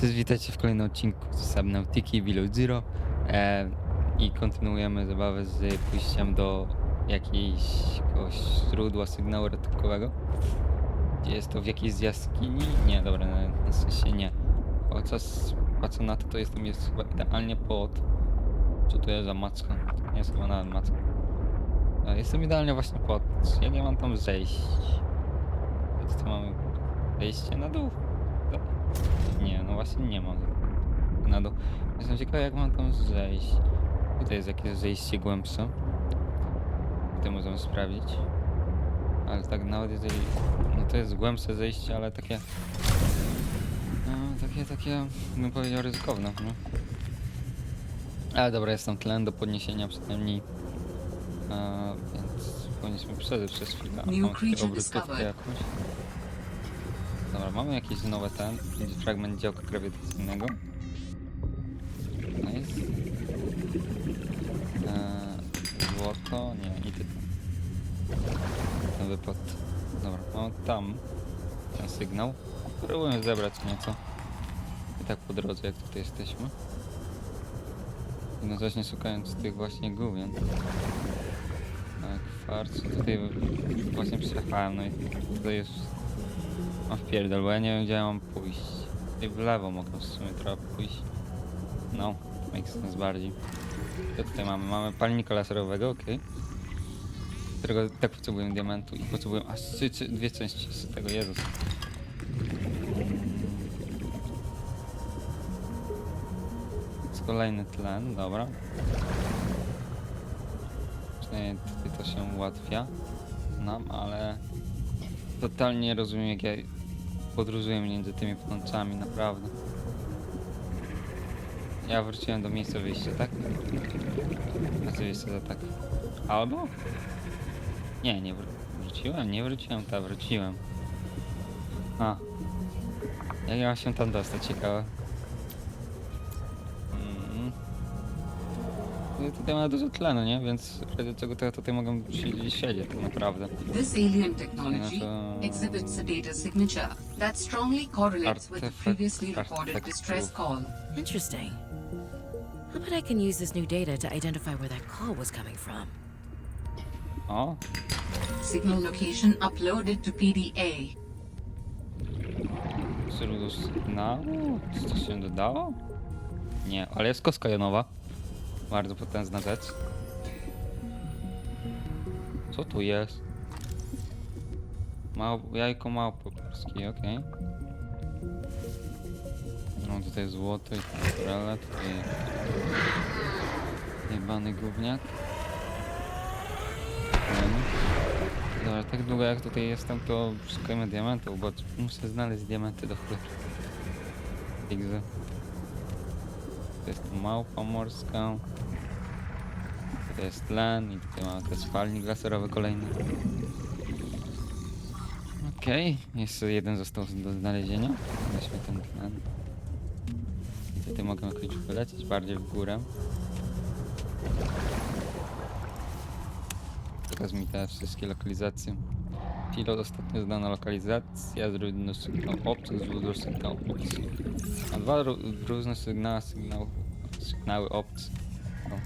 Cześć, witajcie w kolejnym odcinku z Subnautiki Below Zero e, i kontynuujemy zabawę z pójściem do jakiegoś źródła sygnału ratunkowego. Gdzie jest to w jakiejś jaskini? Nie, dobra, na, na sensie nie. O co, na to, to jest, jest chyba idealnie pod... Co to jest za macka? To nie jest chyba nawet macka. E, jestem idealnie właśnie pod... Ja nie mam tam zejść. Więc to mamy wejście na dół. Nie, właśnie nie ma. Na dół. Jestem ciekawy jak mam tam zejść. Tutaj jest jakieś zejście głębsze. Tutaj możemy sprawdzić. Ale tak nawet jeżeli... No to jest głębsze zejście, ale takie... No, takie, takie, bym powiedział ryzykowne, no. Ale dobra, jest tam tlen do podniesienia przynajmniej. A, więc powinniśmy przeżyć przez chwilę. Mam tutaj jakąś. Dobra, mamy jakieś nowe ten, fragment działka grawitacyjnego. Nice. Eee, złoto, nie, i ty. Ten wypad. Dobra, mamy tam ten sygnał. Próbuję zebrać nieco. I tak po drodze, jak tutaj jesteśmy. Jednocześnie szukając tych właśnie główien. Tak, farc. Tutaj właśnie przyjechałem, no i tutaj jest Mam wpierdol, bo ja nie wiem gdzie mam pójść. Tutaj w lewo mogę w sumie trochę pójść. No, makes sense bardziej. Co tutaj mamy? Mamy palnika laserowego, okej. Którego tak potrzebuję diamentu i potrzebuję aż trzy, trzy, dwie części z tego, Jezus. Jest kolejny tlen, dobra. Przynajmniej to się ułatwia nam, ale totalnie nie rozumiem jak ja podróżuję między tymi pnączami, naprawdę. Ja wróciłem do miejsca wyjścia, tak? A co jest za tak? Albo? Nie, nie wró wróciłem, nie wróciłem, ta wróciłem. A. Jak ja się tam dostać, ciekawe. Mm. No Tutaj ma dużo tlenu, nie? Więc razie czego to ja tutaj mogę siedzieć, tak naprawdę. This alien technology to- exhibits a data signature that strongly correlates with the Artifact- previously reported artifact distress call. Interesting. I bet I can use this new data to identify where that call was coming from. O, Signal location uploaded to PDA. źródło sygnału? Czy coś się dodało? Nie, ale jest kostka jonowa. Bardzo potężna rzecz. Co tu jest? Mał, jajko małpy polskiej, okej. No tutaj złoto i naturale, tutaj jebany gówniak. Dobra, tak długo jak tutaj jestem, to szukajmy diamentów, bo muszę znaleźć diamenty do cholery. Igzy. To jest małpa morska. To jest tlen i tutaj mamy też spalnik laserowy kolejny. Okej, jeszcze jeden został do znalezienia. Weźmy ten tlen. I tutaj mogę jakoś wylecieć bardziej w górę. Pokaż mi te wszystkie lokalizacje. Pilot ostatnio znana lokalizacja, źródło sygnał obcych, źródło sygnał obcych. A dwa ró- różne sygnały, sygnał, sygnały obce. No.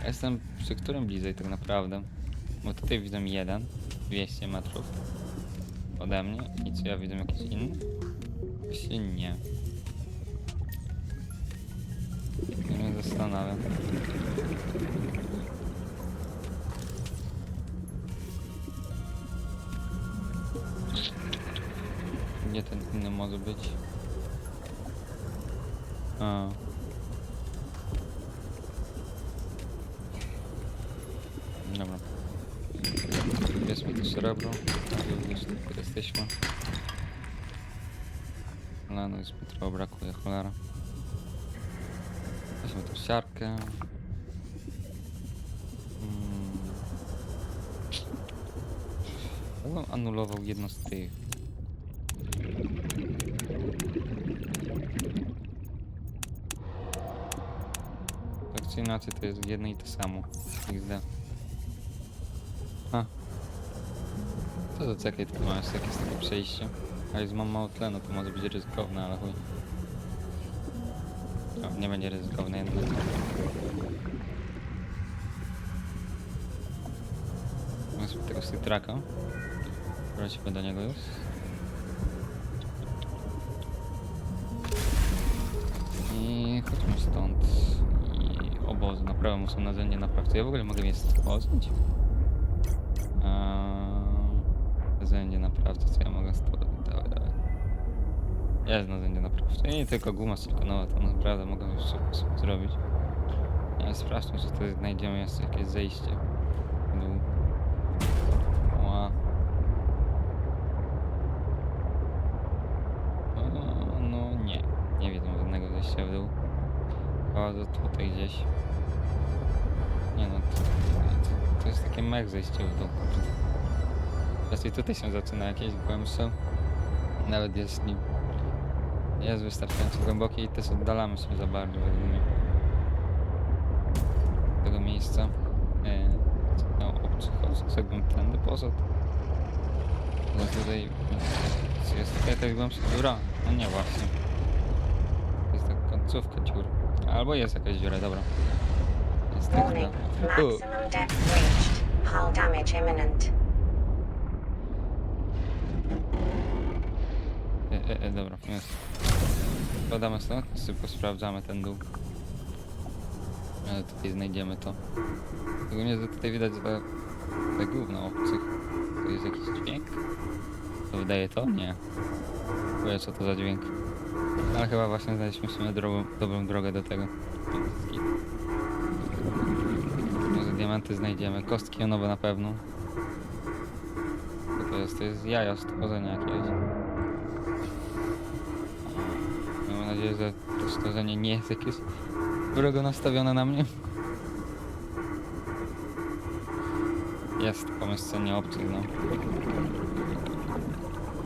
Ja Jestem przy którym bliżej tak naprawdę? Bo tutaj widzę jeden, 200 metrów ode mnie. I co ja widzę jakiś inny? Właśnie nie. Ja mnie zastanawiam. Gdzie ten inny może być? A. Dobra. Jest mi to srebro. ale Już tutaj jesteśmy. Ale no mi trochę brakuje, cholera. Weźmy tą siarkę. Hmm. Ja bym anulował jedno z tych. Tak czy inaczej to jest jedno i to samo. XD. A. To zaczekaj, tylko mam jeszcze jakieś takie przejście. A już mam mało tlenu, to może być ryzykowne, ale chuj. No, nie będzie ryzykowne jednak. Mamy tego Citraka. Wrócimy do niego już. I chodźmy stąd. I obozy. Na prawo są narzędzie naprawcy. Ja w ogóle mogę je stworzyć? Eee, narzędzie naprawcy, co ja mogę stworzyć? Dawaj, dawaj. Jest narzędzie naprawcze. I nie tylko guma silikonowa, to naprawdę mogę już super zrobić. Ale sprawdźmy, czy tutaj znajdziemy jeszcze jakieś zejście w dół. Ła. No nie, nie widzę żadnego zejścia w dół. Chyba tutaj gdzieś. Nie no, to, to, to jest takie mech zejście w dół. Raczej tutaj się zaczyna jakieś głębsze. Nawet jeśli jest wystarczająco głębokie i też oddalamy się za bardzo według mnie. Tego miejsca. E, no, jakbym tędy poszedł. No tutaj jest tutaj jakaś głębsza dziura? No nie właśnie. To jest taka końcówka dziur. Albo jest jakaś dziura, dobra. Jest tak, Warning, maximum depth reached. Hull damage imminent. E, e, dobra, jest. Badamy stąd, szybko sprawdzamy ten dół. Ale tutaj znajdziemy to. Ogólnie że tutaj widać te, te gówno obcych. To jest jakiś dźwięk? To wydaje to? Nie. Czuję co to za dźwięk. Ale chyba właśnie znaleźliśmy w sumie drogą, dobrą drogę do tego. Może diamenty znajdziemy. Kostki nowe na pewno. To jest? To jest jaja stworzenia jakiegoś. Nadzieję, że to stworzenie nie jest jakieś wrogo nastawione na mnie. Jest pomieszczenie obcych, no.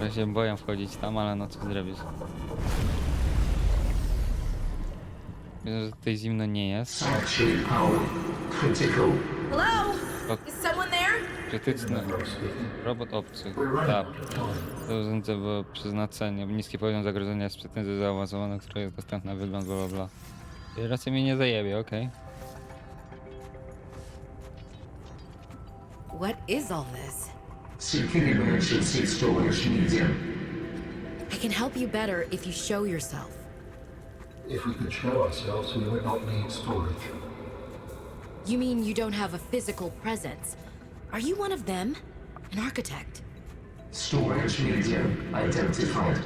Ja się boję wchodzić tam, ale no co zrobisz? Wiem, że tutaj zimno nie jest. Hello? Krytyczny. Robot obcy. Tak. To urządzenie było przeznaczenie. Niski poziom zagrożenia jest pretensją zaawansowaną, która jest dostępna wygląd, bla bla bla. Raczej mnie nie zajebie, okej. What is all this? Seeking emergency storage medium. I can help you better if you show yourself. If we could show ourselves, we would not need storage. You mean you don't have a physical presence? Are you one of them? An architect? Storage medium identified.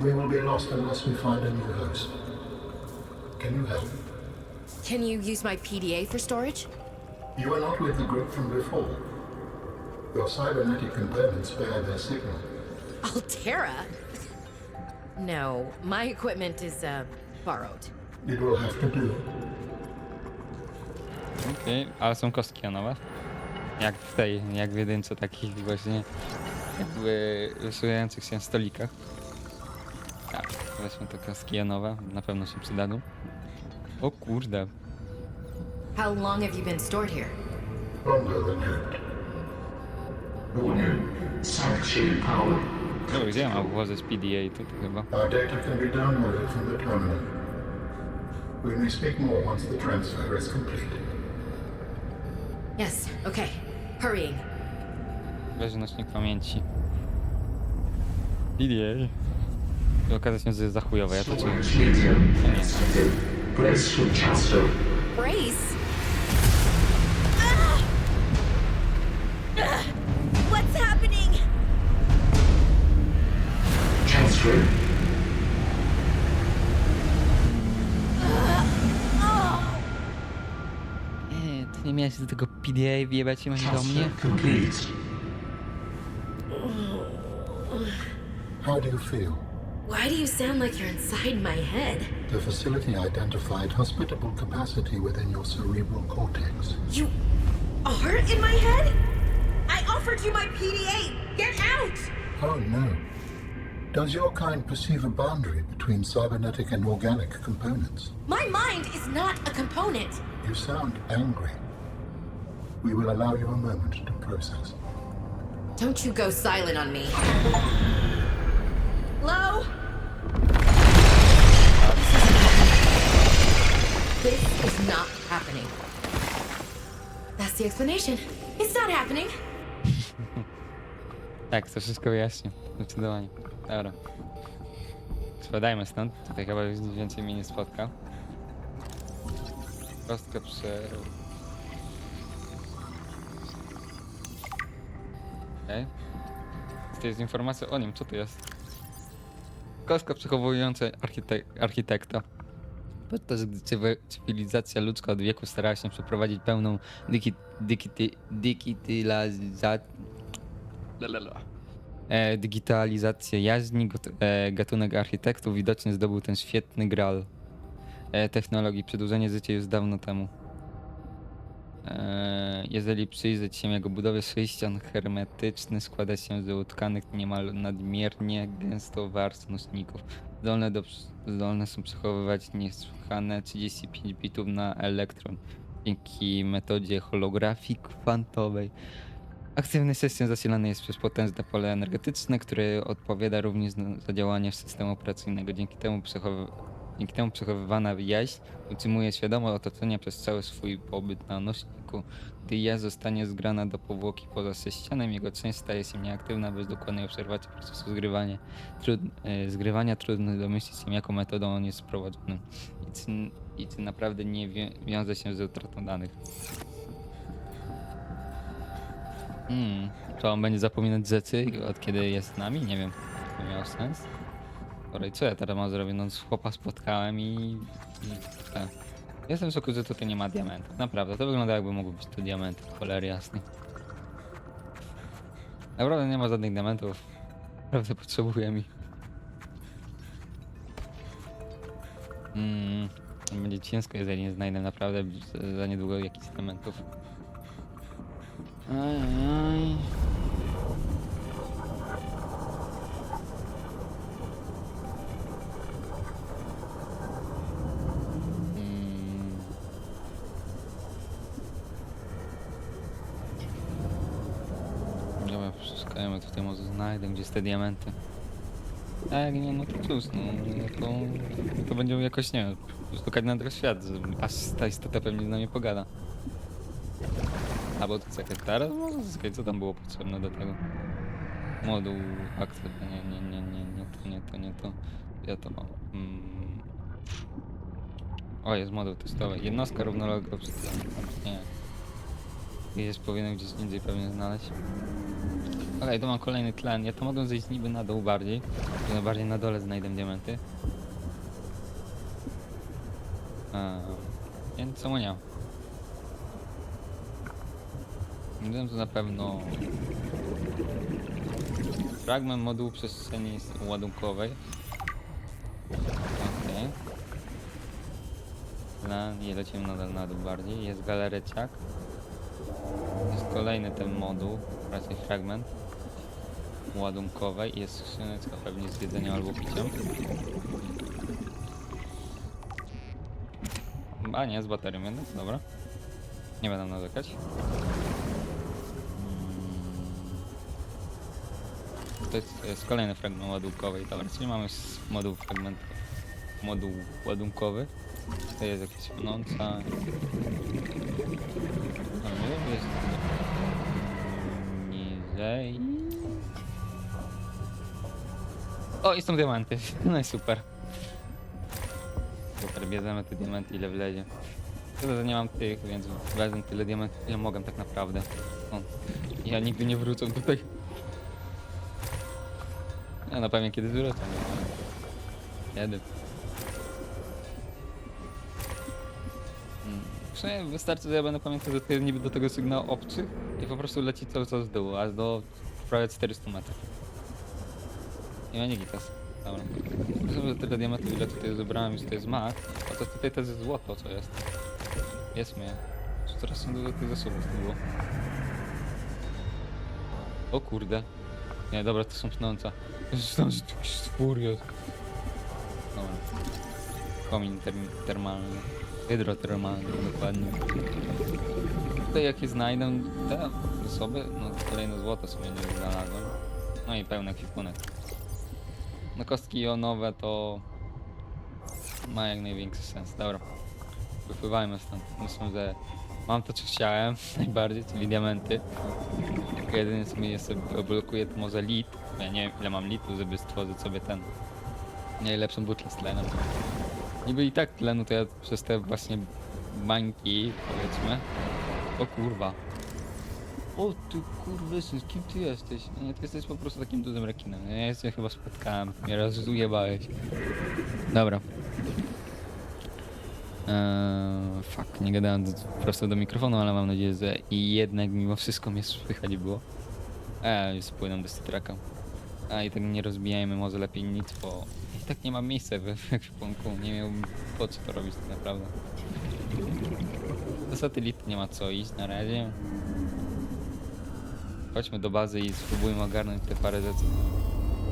We will be lost unless we find a new host. Can you help? Can you use my PDA for storage? You are not with the group from before. Your cybernetic components bear their signal. Altera? No, my equipment is, uh, borrowed. It will have to do. Okej, ale są kostki nowe. Jak w tej, jak w jedynce takich właśnie jakby wysuwających się stolikach. Tak, weźmy te kostki nowe, na pewno się przydadzą. O kurde, How long have you been stored here? Longer than hoped. Warning. Sanctuary power. no gdzie ja mam włożyć PDA tutaj chyba? Our data can be downloaded from the terminal. We may speak more once the transfer is complete. Yes, okay. Hurrying. Leży nośnik pamięci. PDA. I okaże się, że jest za chujowe, ja to accepted. Brace for transfer. Brace? What's happening? Transfer. Eee, ty nie miałeś do tego PDA wjebać im do mnie? Transfer complete. How do you feel? Why do you sound like you're inside my head? The facility identified hospitable capacity within your cerebral cortex. You are in my head? I offered you my PDA! Get out! Oh no. Does your kind perceive a boundary between cybernetic and organic components? My mind is not a component. You sound angry. We will allow you a moment to process. Don't you go silent on me. Low? This is not happening. That's the explanation. It's not happening. tak, to wszystko wyjaśnię. Zdecydowanie. Dobra. Spadajmy stąd. Tutaj chyba już więcej mnie nie spotka. Kostkę prze... Okej. To jest informacja o nim, co to jest? Kostka przechowująca architek architekta. Podczas gdy cywilizacja ludzka od wieku starała się przeprowadzić pełną dikity, digitylizację e, digitalizację jaźni, e, gatunek architektów widocznie zdobył ten świetny gral e, technologii. Przedłużenie życia już dawno temu. E, jeżeli przyjrzeć się jego budowie, sześcian hermetyczny składa się z utkanych niemal nadmiernie gęsto warstw nośników. Zdolne, do, zdolne są przechowywać niesłychane 35 bitów na elektron dzięki metodzie holografii kwantowej. Aktywny system zasilany jest przez potężne pole energetyczne, które odpowiada również za działanie systemu operacyjnego. Dzięki temu, przechowy... Dzięki temu przechowywana jaźń utrzymuje świadome otoczenie przez cały swój pobyt na nośniku. Gdy jaźń zostanie zgrana do powłoki poza sześcianem, jego część staje się nieaktywna bez dokładnej obserwacji procesu zgrywania. Trud... e, zgrywania trudno domyślić się, jaką metodą on jest prowadzony. I czy, i czy naprawdę nie wią- wiąże się z utratą danych. Hmm, to on będzie zapominać rzeczy od kiedy jest z nami? Nie wiem, to miało sens. I co ja teraz mam zrobić? No, chłopa spotkałem i... i. Jestem w że tutaj nie ma diamentów. Naprawdę, to wygląda jakby mogły być tu diamenty, cholery jasnej. Naprawdę nie ma żadnych diamentów. Naprawdę potrzebuję mi. Mm, będzie ciężko, jeżeli nie znajdę naprawdę za- za niedługo jakichś diamentów. Aj, aj. Przeszukajmy tutaj, może znajdę gdzieś te diamenty. A jak nie, no to plus, no to, to będziemy jakoś, nie wiem, szukać na drugi świat, aż ta istota pewnie z nami pogada. Albo to jest jakaś teraz? Może czekaj, co tam było potrzebne do tego? Moduł akcji, nie, nie, nie, nie, nie to, nie to, nie to. Ja to mam. Mm. O, jest moduł testowy. Jednostka równoległa przy Nie. Gdzieś powinienem gdzieś indziej pewnie znaleźć. Okej, tu mam kolejny tlen. Ja to mogę zejść niby na dół bardziej. Na bardziej na dole znajdę diamenty. A, więc czemu nie? Wiem, to na pewno fragment modułu przestrzeni ładunkowej. Okej. Okay. I lecimy nadal na dół bardziej. Jest galereciak. Jest kolejny ten moduł, raczej fragment ładunkowej. Jest skrzyneczka pewnie z jedzeniem albo piciem. A nie, z baterią jednak, dobra. Nie będę narzekać. To jest, jest kolejny fragment ładunkowy. Dobra, czyli mamy moduł fragment, moduł ładunkowy. To jest jakaś płynąca. A nie jest niżej. O, i są diamenty. No i super. Super, bierzemy te diamenty ile wlezie. Szkoda, że nie mam tych, więc wezmę tyle diamentów, ile mogę tak naprawdę. O, ja nigdy nie wrócę tutaj. Ja na pewno kiedyś wrócę. Kiedy? Mm, W sumie wystarczy, że ja będę pamiętał, że to jest niby do tego sygnał obcych i po prostu leci cały czas z dół, aż do prawie 400 metrów. I ma nie gitas. Dobra. Myślę, że tyle diamentów, ile tutaj zebrałem, już to jest mak. A to tutaj też jest złoto, co jest. Jest mnie. Czy teraz są dużo tych zasobów tu było? O kurde. Nie, dobra, to są pnąca. Zresztą, że tu jakiś stwór jest. Dobra. Komin term termalny. Hydrotermalny, dokładnie. Tutaj jakie znajdę te zasoby, no kolejne złoto sobie nie znalazłem. No i pełny ekwipunek. No kostki jonowe to ma jak największy sens. Dobra. Wypływajmy stąd. Myślę, że Mam to, co chciałem najbardziej, czyli diamenty. Tylko jedynie co mnie sobie blokuje to może lit. Ja nie wiem ile mam litu, żeby stworzyć sobie ten najlepszą butlę z tlenem. Niby i tak tlenu to ja przez te właśnie bańki, powiedzmy. O kurwa. O ty kurwysyn, kim ty jesteś? Nie, ty jesteś po prostu takim dużym rekinem. Ja się chyba spotkałem, mnie raz ujebałeś. Dobra. Eee, fuck, nie gadałem prosto do mikrofonu, ale mam nadzieję, że i jednak mimo wszystko mnie słychać było. Eee, spłynę do Citraka. A i tak nie rozbijajmy może lepiej nic, bo i tak nie mam miejsca w ekwipunku. Nie miałbym po co to robić tak naprawdę. Do satelity nie ma co iść na razie. Chodźmy do bazy i spróbujmy ogarnąć te parę rzeczy.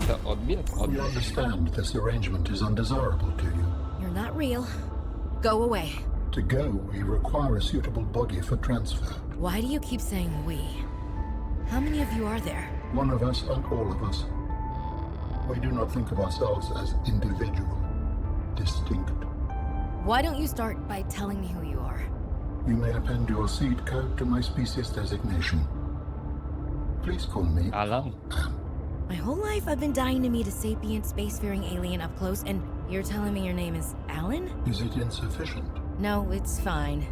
To odbieg? We Odbieg. understand this arrangement is undesirable to you. You're not real. Go away. To go, we require a suitable body for transfer. Why do you keep saying we? How many of you are there? One of us and all of us. We do not think of ourselves as individual, distinct. Why don't you start by telling me who you are? You may append your seed code to my species designation. Please call me Alan? My whole life I've been dying to meet a sapient spacefaring alien up close, and you're telling me your name is Alan? Is it insufficient? No, it's fine.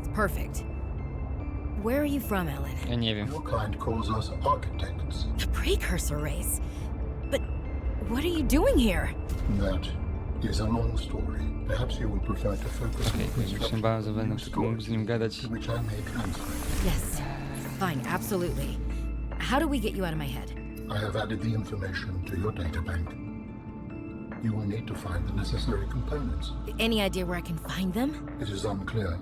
It's perfect. Where are you from, Alan? Ja nie wiem. Your kind calls us architects. The precursor race. But what are you doing here? That is a long story. Perhaps you would prefer to focus Okej, on już się bałem, że będę mógł z nim gadać. which I may translate. Yes. Fine, absolutely. How do we get you out of my head? I have added the information to your databank. You will need to find the necessary components. Any idea where I can find them? It is unclear.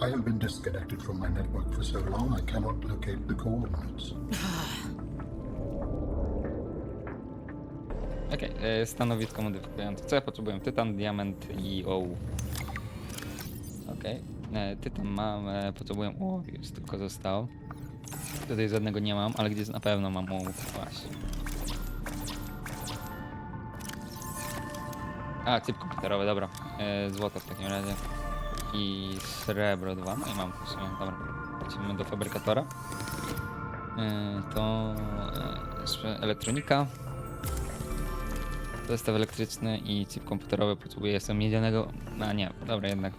I have been disconnected from my network for so long I cannot locate the coordinates. Okej, e, stanowisko modyfikujące. Co ja potrzebuję? Tytan, diament i ołów. Okej, e, tytan mam, potrzebuję... O, już tylko zostało. Tutaj żadnego nie mam, ale gdzieś na pewno mam ołów. Właśnie. A, cyp komputerowy, dobra. E, złoto w takim razie. I srebro dwa. No i mam w sumie, dobra. Lecimy do fabrykatora. E, to e, elektronika. Zestaw elektryczny i chip komputerowy potrzebuję jeszcze miedzianego. A nie, dobra jednak.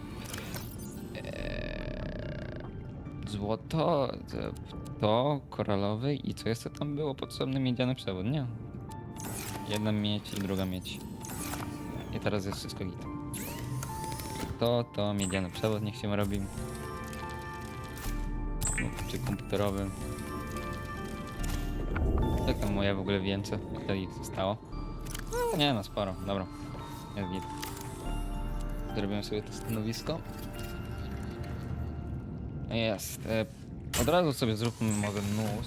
Eee, złoto, to- koralowy i co jeszcze tam było potrzebny miedziany przewód, nie? Jedna miedź i druga miedź. I teraz jest wszystko git. To, to miedziany przewód niech się robi. Czy komputerowy. Jak tam moja w ogóle więcej? Ich zostało? No, nie no, sporo, dobra. Jest git. Zrobiłem sobie to stanowisko. Jest. Od razu sobie zróbmy może nóż.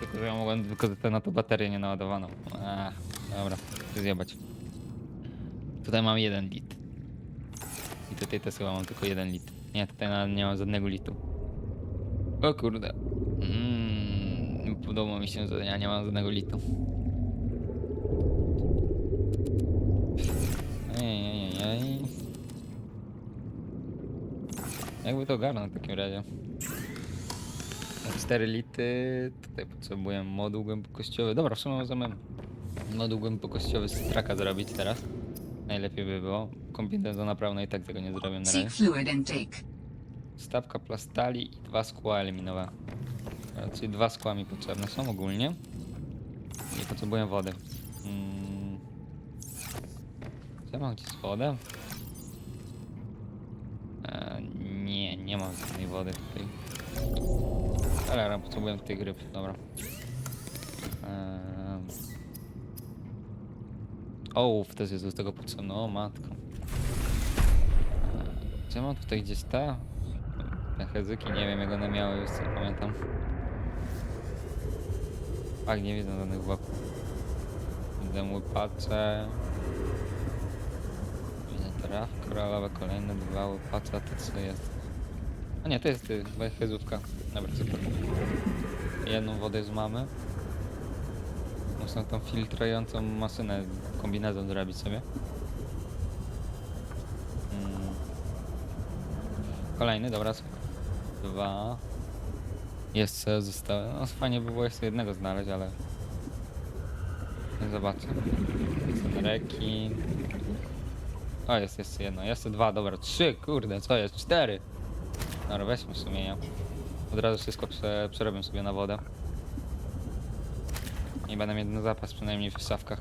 Tylko, że ja mogłem wykorzystać na to baterię nienaładowaną. Ach, dobra, chcę zjebać. Tutaj mam jeden lit. I tutaj też chyba mam tylko jeden lit. Nie, tutaj nawet nie mam żadnego litu. O kurde. Mm, podoba mi się, że ja nie mam żadnego litu. Ejejejej. Jakby to ogarnąć w takim razie. Mam 4 lity. Tutaj potrzebuję moduł głębokościowy. Dobra, w sumie możemy moduł głębokościowy z traka zrobić teraz. Najlepiej by było. Kombinezon naprawny i tak tego nie zrobię na Seek razie. fluid intake. Stawka plastali i dwa skła eliminowane. Czyli dwa skła mi potrzebne są ogólnie. I potrzebuję wody. Mm. Czy ja mam gdzieś wodę? E, nie, nie mam żadnej wody tutaj. Ale potrzebuję tych ryb, dobra. Ehm. Ołów też jest do tego potrzebny, o matko. Eee, Czy mam tutaj gdzieś te? Te hezyki, nie wiem jak one miały, już co pamiętam. Ach, nie widzę żadnych wokół. Widzę łypacze. Widzę traf koralowe, kolejne dwa łypacze, to co jest? A nie, to jest y, chyba hezówka. Dobra, super. Jedną wodę już mamy. Można tą filtrującą maszynę, kombinezon zrobić sobie. Mm. kolejny, dobra. Dwa. Jeszcze zostały. No fajnie by było jeszcze jednego znaleźć, ale... Zobaczę. Rekin. O, jest jeszcze jedno. Jeszcze dwa, dobra. Trzy, kurde, co jest? Cztery. Dobra, weźmy w sumie je. Od razu wszystko prze, przerobię sobie na wodę. I będę mieć na zapas przynajmniej w szafkach.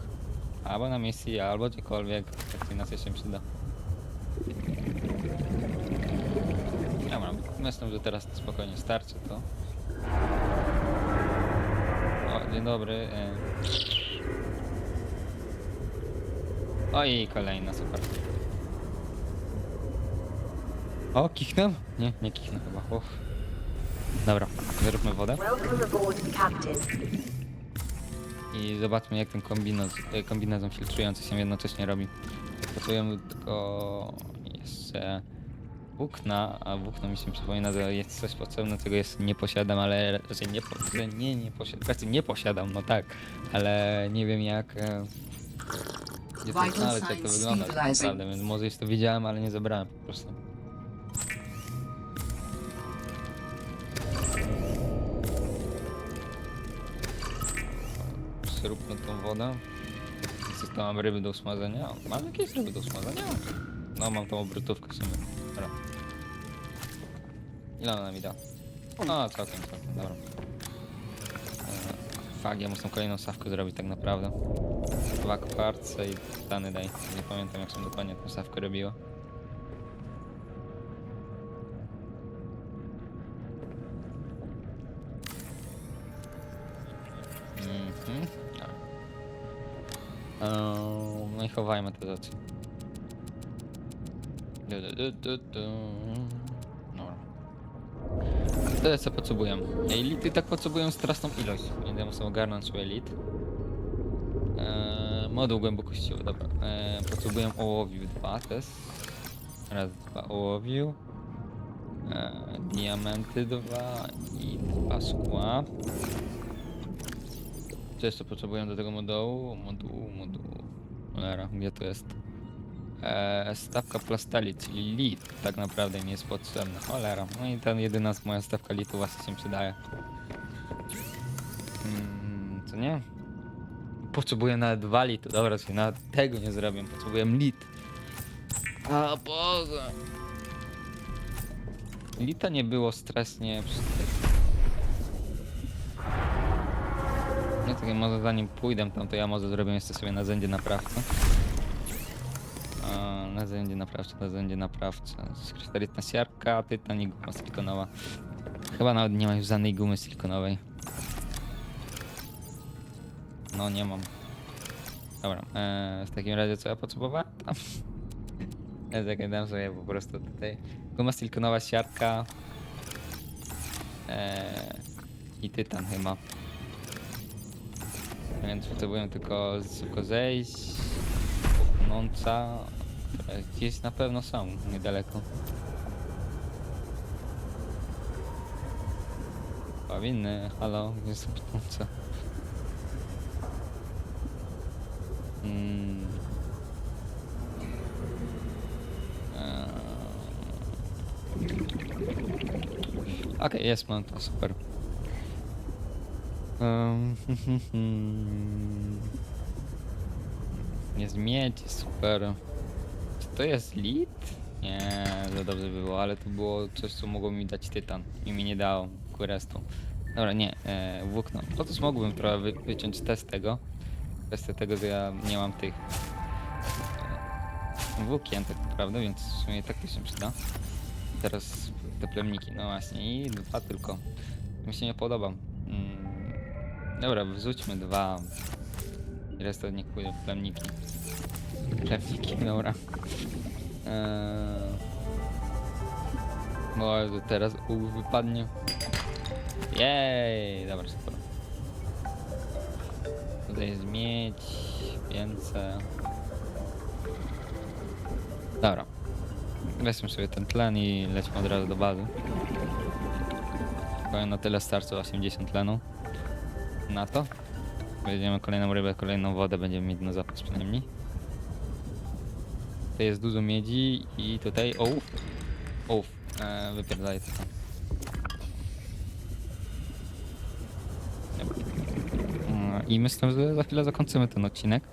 Albo na misji, albo gdziekolwiek. Tak nas jeszcze przyda. Mam. Myślę, że teraz spokojnie starczy to. O, dzień dobry. e. O i kolejna, super. O, kichnę? Nie, nie kichnę chyba. Dobra, zróbmy wodę. Welcome aboard, Captain. I zobaczmy jak ten kombinez, e, kombinezon filtrujący się jednocześnie robi. Pracujemy tylko jeszcze włókna, a włókno mi się przypomina, że jest coś potrzebne, czego jeszcze nie posiadam, ale raczej nie, po, że nie, nie posiadam, raczej nie posiadam, no tak, ale nie wiem jak, e, gdzie to Vital znaleźć, jak to signs wygląda tak stabilizing. naprawdę, więc może już to widziałem, ale nie zabrałem po prostu. Zróbmy tą wodę. Co to mam ryby do usmażenia? Mam jakieś ryby do usmażenia? No mam tą obrotówkę w sumie. Dobra. Ile ona mi da? No całkiem, całkiem, dobra. Eee, Fak, ja muszę kolejną sawkę zrobić tak naprawdę. Dwa kwarce i dany daj. Nie pamiętam jak się dokładnie tę sawkę robiło. Eee, No i chowajmy te rzeczy. Du, du, du, co potrzebuję. Elity tak potrzebują straszną ilość. Będę musiał ogarnąć swój elit. Eee, moduł głębokościowy, dobra. Eee, potrzebuję ołowiu dwa też. Raz, dwa ołowiu. Eee, diamenty dwa i dwa szkła. Co jeszcze potrzebuję do tego modułu? Modułu, modułu. Cholera, gdzie to jest? Eee, stawka plastali, czyli lit tak naprawdę mi jest potrzebna. Cholera, no i ta jedyna moja stawka litu właśnie się przydaje. Mm, co nie? Potrzebuję nawet dwa litu, dobra, czyli nawet tego nie zrobię, potrzebuję lit. A Boże! Lita nie było stresnie przy tak może zanim pójdę tam, to ja może zrobię jeszcze sobie narzędzie naprawcze. A, narzędzie naprawcze, narzędzie naprawcze. Krystalitna siarka, tytan i guma silikonowa. Chyba nawet nie ma już żadnej gumy silikonowej. No nie mam. Dobra, e, w takim razie co ja potrzebowałem? Tam. Ja czekaj, dam sobie po prostu tutaj. Guma silikonowa, siarka. E, I tytan chyba. Więc potrzebuję tylko szybko zejść. Które Gdzieś na pewno są niedaleko. Powinny, halo, gdzie są płonące? Mm. Eee. Okej, jest mam to super. Um, jest miedź, super. Czy to jest lit? Nie, za dobrze by było, ale to było coś, co mogło mi dać tytan i mi nie dało kurestu. Dobra, nie, e, włókno. To mógłbym trochę wy, wyciąć test tego. Kwestia tego, że ja nie mam tych e, włókien tak naprawdę, więc w sumie tak to się przyda. Teraz te plemniki, no właśnie, i dwa tylko. Mi się nie podoba. Dobra, wrzućmy dwa. I resztę niech pójdą w plemniki. Plemniki, dobra. Eee... Może teraz U wypadnie. Jej, dobra, super. Tutaj jest miedź, więcej. Dobra. Weźmy sobie ten tlen i lećmy od razu do bazy. Powiem na tyle starczy 80 tlenu. Na to. Weźmiemy kolejną rybę, kolejną wodę, będziemy mieć na zapas przynajmniej. Tutaj jest dużo miedzi i tutaj ołów. Ołów. E, to. Mm, I myślę, że za chwilę zakończymy ten odcinek.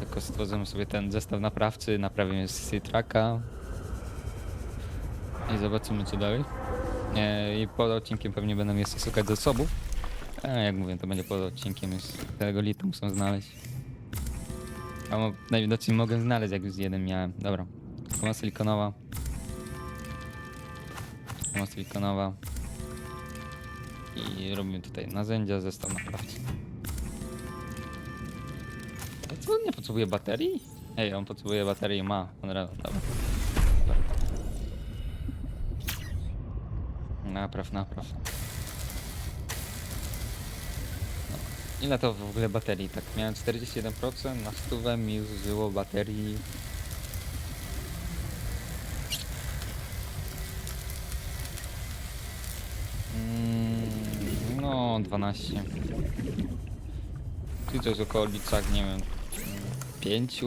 Tylko stworzymy sobie ten zestaw naprawczy, naprawimy sesję tracka. I zobaczymy co dalej. E, I pod odcinkiem pewnie będę jeszcze szukać zasobów. E, jak mówię, to będzie pod odcinkiem już tego litu muszę znaleźć. A mo- najwidoczniej mogę znaleźć, jak już jeden miałem. Dobra. Koma silikonowa. Koma silikonowa. I robimy tutaj narzędzia, zestaw naprawczy. A co on nie potrzebuje baterii? Ej, on potrzebuje baterii, ma. On ra- dobra. Dobra. Napraw, napraw. No. Ile to w ogóle baterii? Tak, miałem 41%, na stówę mi zużyło baterii. Mm, No, 12. Czy to jest około liczak, nie wiem, 5.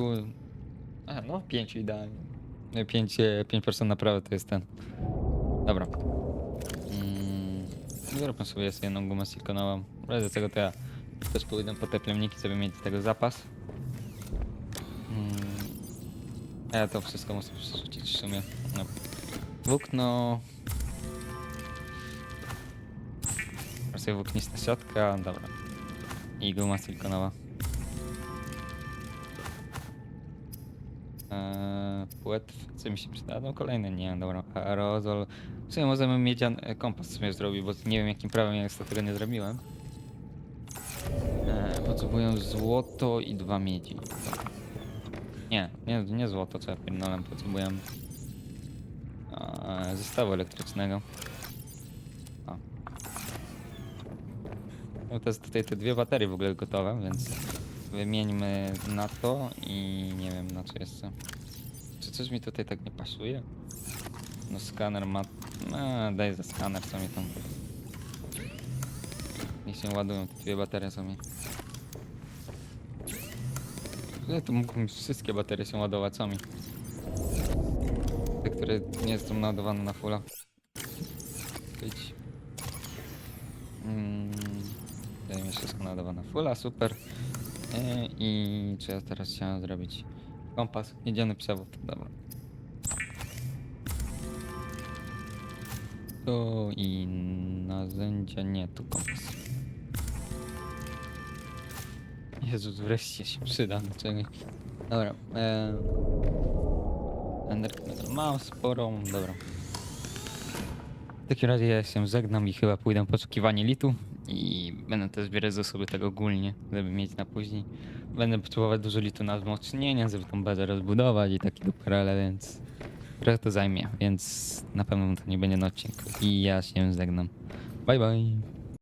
A, no, 5 idealnie. 5, 5% naprawdę to jest ten. Dobra. Mm, zróbmy sobie jeszcze jedną gumę silikonową. W razie tego to ja też pójdę po te plemniki, żeby mieć tego zapas. Mm, a ja to wszystko muszę przerzucić w sumie. No. Włókno... Sobie włóknista siatka, dobra. I guma silikonowa. Eee, płetw, co mi się przyda? No kolejny, nie, dobra. Aerozol. W sumie możemy miedzian e, kompas sobie zrobić, bo nie wiem jakim prawem ja tego nie zrobiłem. Potrzebuję złoto i dwa miedzi. Nie, nie, nie złoto, co ja pierdolę, potrzebuję zestawu elektrycznego. O. No to jest tutaj te dwie baterie w ogóle gotowe, więc wymieńmy na to i nie wiem na co jeszcze. Czy coś mi tutaj tak nie pasuje? No skaner ma... No, daj za skaner, co mi tam... Niech się ładują, te dwie baterie są mi. Ale to mógłbym wszystkie baterie się ładować, co mi? Te, które nie są naładowane na fulla. Być. Mm, Tutaj mi wszystko naładowane na fulla, super. E, I co ja teraz chciałem zrobić? Kompas, jedziemy przewód, dobra. Tu i narzędzia, nie, tu kompas. Jezus, wreszcie się przyda czegoś. Dobra, e... Energię mam sporą, dobra. W takim razie ja się żegnam i chyba pójdę poszukiwanie litu i będę też zbierać zasoby tego ogólnie, żeby mieć na później. Będę potrzebować dużo litu na wzmocnienie, żeby tą bazę rozbudować i takie duperele, więc trochę to zajmie, więc na pewno to nie będzie na i ja się żegnam. Bye bye!